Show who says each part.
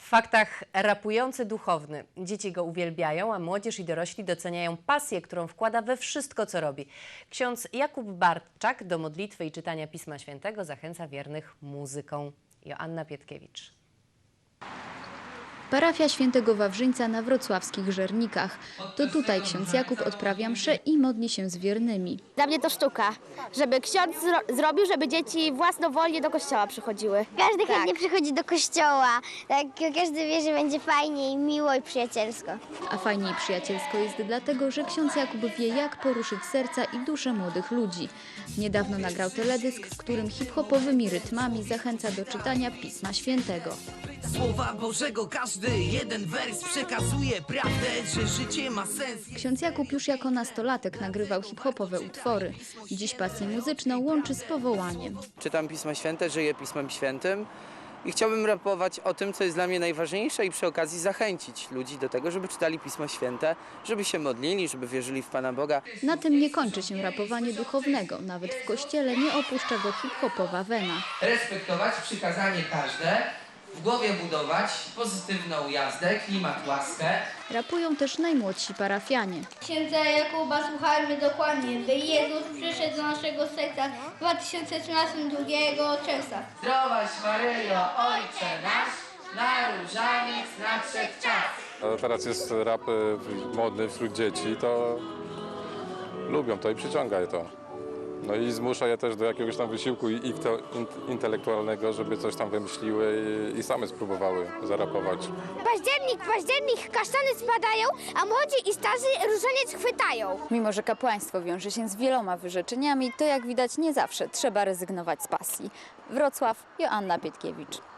Speaker 1: W faktach rapujący duchowny. Dzieci go uwielbiają, a młodzież i dorośli doceniają pasję, którą wkłada we wszystko, co robi. Ksiądz Jakub Bartczak do modlitwy i czytania Pisma Świętego zachęca wiernych muzyką. Joanna Pietkiewicz.
Speaker 2: Parafia Świętego Wawrzyńca na wrocławskich Żernikach. To tutaj ksiądz Jakub odprawia mszę i modli się z wiernymi.
Speaker 3: Dla mnie to sztuka, żeby ksiądz zro- zrobił, żeby dzieci własnowolnie do kościoła przychodziły.
Speaker 4: Każdy
Speaker 3: Tak.
Speaker 4: chętnie przychodzi do kościoła. Tak, każdy wie, że będzie fajnie i miło i przyjacielsko.
Speaker 2: A fajnie i przyjacielsko jest dlatego, że ksiądz Jakub wie, jak poruszyć serca i dusze młodych ludzi. Niedawno nagrał teledysk, w którym hip-hopowymi rytmami zachęca do czytania Pisma Świętego.
Speaker 5: Słowa Bożego każdy jeden wers przekazuje prawdę, że życie ma sens.
Speaker 2: Ksiądz Jakub już jako nastolatek nagrywał hip-hopowe utwory. Dziś pasję muzyczną łączy z powołaniem.
Speaker 6: czytam Pismo Święte, żyję Pismem Świętym i chciałbym rapować o tym, co jest dla mnie najważniejsze i przy okazji zachęcić ludzi do tego, żeby czytali Pismo Święte, żeby się modlili, żeby wierzyli w Pana Boga.
Speaker 2: Na tym nie kończy się rapowanie duchownego. Nawet w kościele nie opuszcza go hip-hopowa wena.
Speaker 6: Respektować przykazanie każde, w głowie budować pozytywną jazdę, klimat, łaskę.
Speaker 2: Rapują też najmłodsi parafianie.
Speaker 7: Księdza Jakuba słuchajmy dokładnie, by Jezus przyszedł do naszego serca w 2013 2 czerwca.
Speaker 6: Zdrowaś Maryjo, Ojcze nasz, na różaniec nadszedł czas.
Speaker 8: A teraz jest rap e, modny wśród dzieci, to lubią to i przyciąga je to. No i zmusza je też do jakiegoś tam wysiłku intelektualnego, żeby coś tam wymyśliły i, i same spróbowały zarapować.
Speaker 3: Październik, październik, kasztany spadają, a młodzi i starzy różaniec chwytają.
Speaker 9: Mimo, że kapłaństwo wiąże się z wieloma wyrzeczeniami, to jak widać nie zawsze trzeba rezygnować z pasji. Wrocław, Joanna Pietkiewicz.